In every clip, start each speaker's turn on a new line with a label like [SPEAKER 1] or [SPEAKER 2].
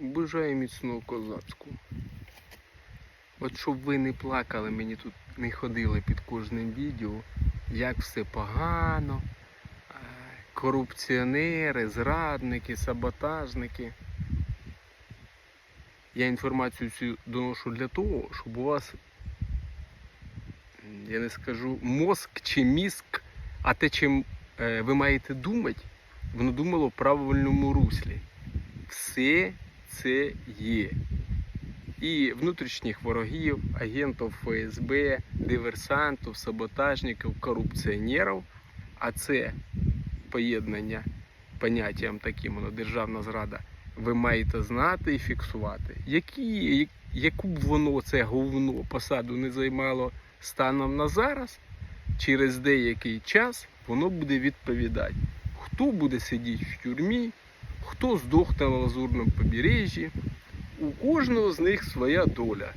[SPEAKER 1] Бажаю міцного козацьку. От щоб ви не плакали, мені тут не ходили під кожним відео, як все погано, е, корупціонери, зрадники, саботажники. Я інформацію цю доношу для того, щоб у вас, я не скажу мозк чи мізк, а те, чим е, ви маєте думати, воно думало в правильному руслі. Все це є. І внутрішніх ворогів, агентів ФСБ, диверсантів, саботажників, корупціонерів. А це поєднання поняттям таким, воно державна зрада. Ви маєте знати і фіксувати, які, яку б воно це говно посаду не займало станом на зараз, через деякий час воно буде відповідати, хто буде сидіти в тюрмі, хто здохне на лазурному побережжі. У кожного з них своя доля.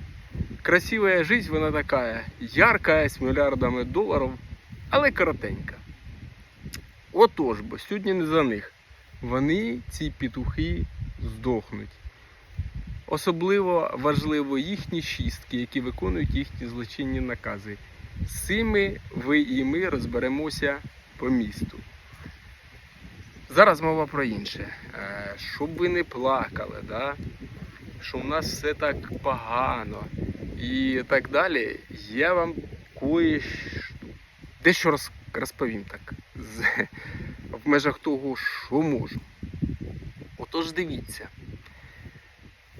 [SPEAKER 1] Красивая жизнь вона така, ярка, з мільярдами доларів, але коротенька. Отож бо, сьогодні не за них. Вони, ці петухи, здохнуть. Особливо важливо їхні шістки, які виконують їхні злочинні накази. З цими ви і ми розберемося по місту. Зараз мова про інше. Е, Щоб ви не плакали, да? що в нас все так погано і так далі, я вам кое дещо розповім так. В межах того, що можу. Отож дивіться.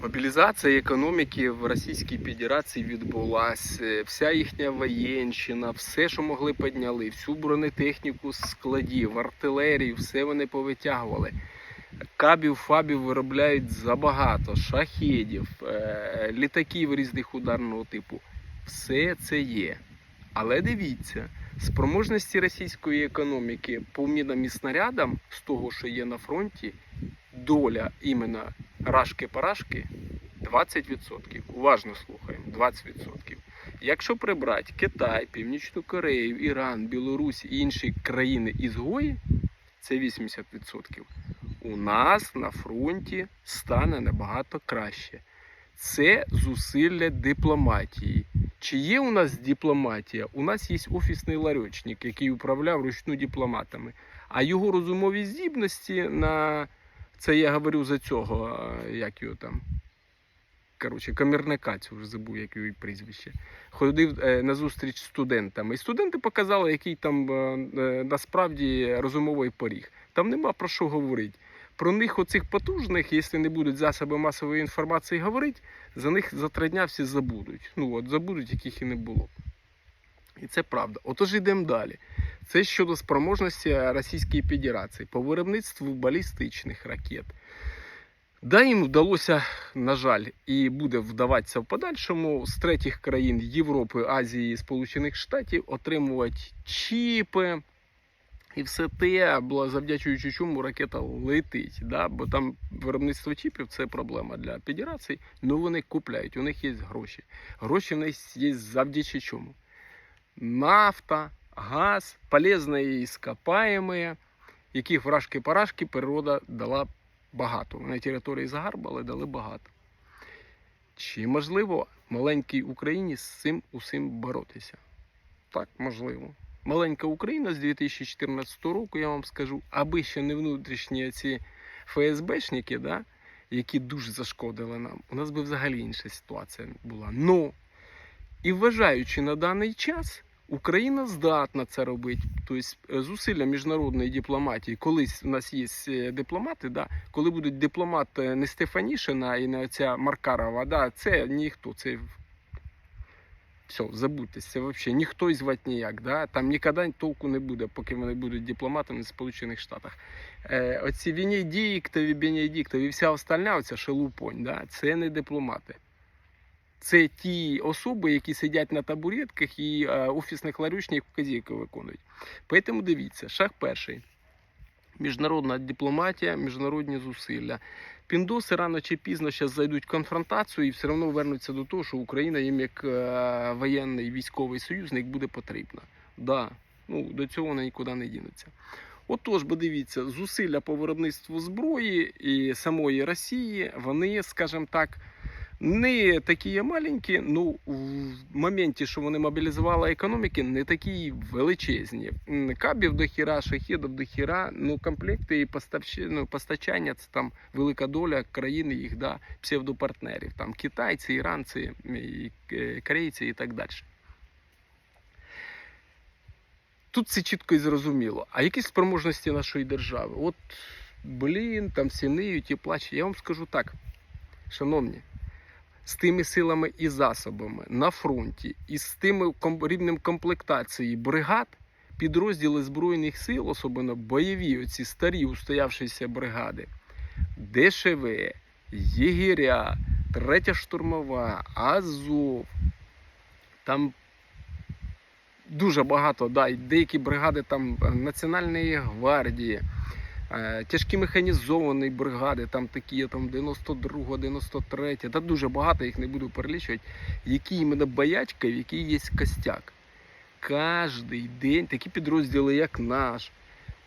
[SPEAKER 1] Мобілізація економіки в Російській Федерації відбулася, вся їхня воєнщина, все, що могли, підняли, всю бронетехніку з складів, артилерію, все вони повитягували. Кабів, фабів виробляють забагато, шахедів, е, літаків різних ударного типу. Все це є. Але дивіться, спроможності російської економіки по мінам і снарядам з того, що є на фронті, доля іменно рашки-парашки 20%. Уважно слухаємо, 20%. Якщо прибрати Китай, Північну Корею, Іран, Білорусь і інші країни ізгої, це 80%. У нас на фронті стане набагато краще. Це зусилля дипломатії. Чи є у нас дипломатія? У нас є офісний ларьочник, який управляв ручну дипломатами. А його розумові здібності на це я говорю за цього, як його там. Коротше, камірника цього вже забув, як і прізвище. Ходив е, на зустріч з студентами. І студенти показали, який там е, е, насправді розумовий поріг. Там нема про що говорити. Про них, оцих потужних, якщо не будуть засоби масової інформації говорити, за них за три дня всі забудуть. Ну от забудуть, яких і не було. І це правда. Отож йдемо далі. Це щодо спроможності Російської Федерації по виробництву балістичних ракет. Да, їм вдалося, на жаль, і буде вдаватися в подальшому з третіх країн Європи, Азії, Сполучених Штатів отримувати чіпи. І все те, завдячуючи чому ракета летить. Да? Бо там виробництво чіпів це проблема для федерацій. Ну вони купляють, у них є гроші. Гроші в них є завдячи чому. Нафта, газ, полезні іскопаємі, яких вражки-парашки природа дала багато. На території загарбали, дали багато. Чи можливо маленькій Україні з цим усім боротися? Так, можливо. Маленька Україна з 2014 року, я вам скажу, аби ще не внутрішні ці ФСБшники, да, які дуже зашкодили нам, у нас би взагалі інша ситуація була. Но, і вважаючи на даний час, Україна здатна це робити. Тобто е, зусилля міжнародної дипломатії, колись у нас є е, дипломати, да, коли будуть дипломати не Стефанішина і не оця Маркарова, да, це ніхто, це все, забудьте, це взагалі ніхто і звати ніяк. Да? Там ніколи толку не буде, поки вони будуть дипломатами в Сполучених Штатах. Е, оці Венедіктові, Бенедіктові і вся остальна, оця шелупонь, да? це не дипломати. Це ті особи, які сидять на табуретках і е, офісних ларючних вказівки виконують. Тому дивіться, шаг перший. Міжнародна дипломатія, міжнародні зусилля. Піндоси рано чи пізно зараз зайдуть в конфронтацію і все одно вернуться до того, що Україна їм як е, воєнний військовий союзник буде потрібна. Да, ну, до цього вона нікуди не дінеться. Отож, бо дивіться, зусилля по виробництву зброї і самої Росії, вони, скажімо так, не такі маленькі, ну в моменті, що вони мобілізували економіки, не такі величезні. Кабів до хіра, шахідів до хіра, ну комплекти і ну, постачання це там велика доля країни їх да, псевдопартнерів. Там китайці, іранці, і е, корейці і так далі. Тут це чітко і зрозуміло. А які спроможності нашої держави? От, блін, там всі ниють і плачуть. Я вам скажу так, шановні, з тими силами і засобами на фронті, і з тими рівнем комплектації бригад, підрозділи Збройних сил, особливо бойові, оці старі устоявшіся бригади, ДШВ, Єгеря, Третя штурмова, Азов, там дуже багато, да, деякі бригади там Національної гвардії, тяжкі механізовані бригади, там такі там 92, 93, та дуже багато, їх не буду перелічувати, які іменно боячка, в якій є костяк. Кожний день такі підрозділи, як наш.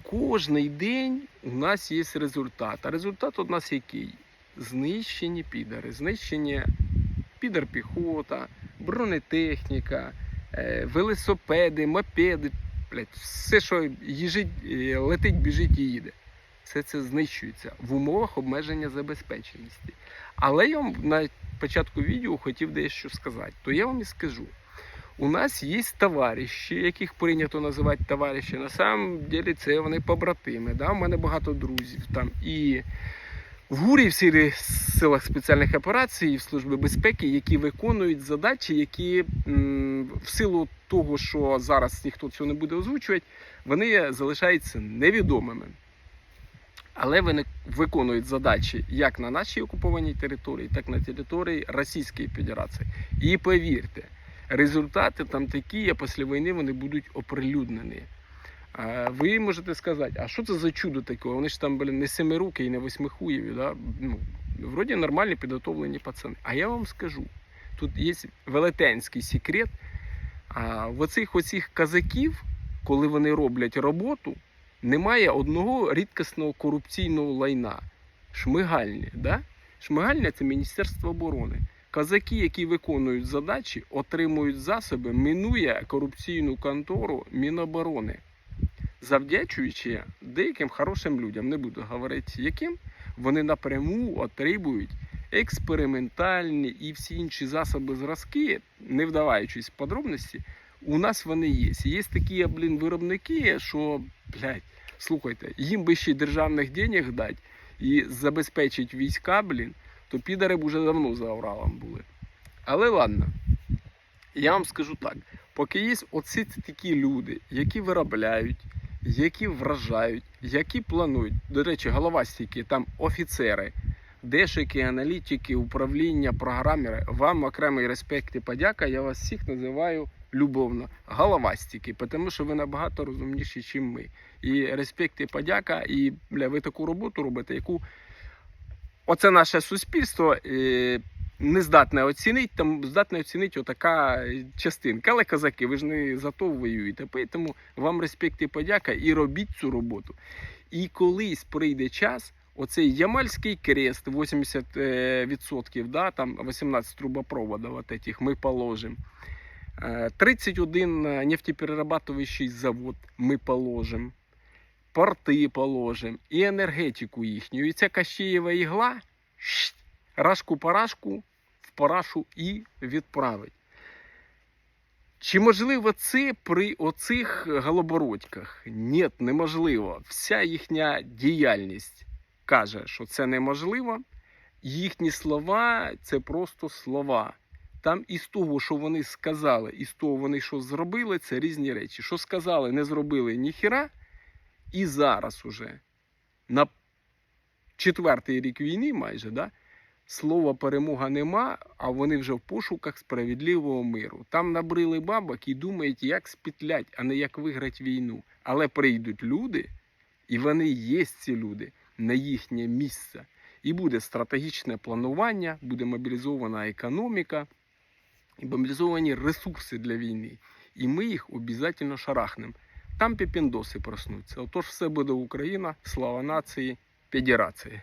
[SPEAKER 1] Кожний день у нас є результат. А результат у нас який? Знищені підари, знищені підар-піхота, бронетехніка, е, велосипеди, мопеди, блядь, все, що їжить, е, летить, біжить і їде. Все це знищується в умовах обмеження забезпеченості. Але я вам на початку відео хотів дещо сказати, то я вам і скажу. У нас є товариші, яких прийнято називати товариші. На самом деле це вони побратими. Да? У мене багато друзів там і в ГУРі, в силах спеціальних операцій, і в Службі безпеки, які виконують задачі, які м, в силу того, що зараз ніхто цього не буде озвучувати, вони залишаються невідомими. Але вони виконують задачі як на нашій окупованій території, так і на території Російської Федерації. І повірте, результати там такі, а після війни вони будуть оприлюднені. Ви можете сказати, а що це за чудо таке? Вони ж там, блін, не семируки і не восьмихуєві, да? ну, вроді нормальні підготовлені пацани. А я вам скажу, тут є велетенський секрет. А в оцих оцих казаків, коли вони роблять роботу, немає одного рідкісного корупційного лайна. Шмигальні. Да? Шмигальня це Міністерство оборони. Казаки, які виконують задачі, отримують засоби, минує корупційну контору Міноборони, завдячуючи деяким хорошим людям, не буду говорити яким, вони напряму отримують експериментальні і всі інші засоби зразки, не вдаваючись в подробності, у нас вони є. Є такі, блін, виробники, що, блядь, слухайте, їм би ще державних денег дати і забезпечити війська, блін, то підари б уже давно за Уралом були. Але ладно, я вам скажу так: поки є оці такі люди, які виробляють, які вражають, які планують, до речі, головастики, там офіцери, дешики, аналітики, управління, програмери, вам окремий респект і подяка. Я вас всіх називаю любовно головастики, тому що ви набагато розумніші, ніж ми. І респект і подяка, і бля, ви таку роботу робите, яку оце наше суспільство е, не здатне оцінити, там здатне оцінити отака частинка. Але казаки, ви ж не за то воюєте. Тому вам респект і подяка і робіть цю роботу. І колись прийде час, оцей Ямальський крест, 80%, да, там 18 трубопроводів от этих ми положимо. Е, 31 нефтеперерабатывающий завод ми положимо, порти положимо і енергетику їхню. І ця Кащеєва ігла рашку парашку в парашу і відправить. Чи можливо це при оцих голобородьках? Ні, неможливо. Вся їхня діяльність каже, що це неможливо. Їхні слова це просто слова. Там із того, що вони сказали, і з того вони що зробили, це різні речі. Що сказали, не зробили ніхіра. І зараз уже на четвертий рік війни майже, да, слова перемога нема, а вони вже в пошуках справедливого миру. Там набрили бабок і думають, як спітлять, а не як виграти війну. Але прийдуть люди, і вони є ці люди на їхнє місце. І буде стратегічне планування, буде мобілізована економіка і мобілізовані ресурси для війни. І ми їх обов'язково шарахнемо. там піпіндоси проснуться. Отож, все буде Україна, слава нації, федерації.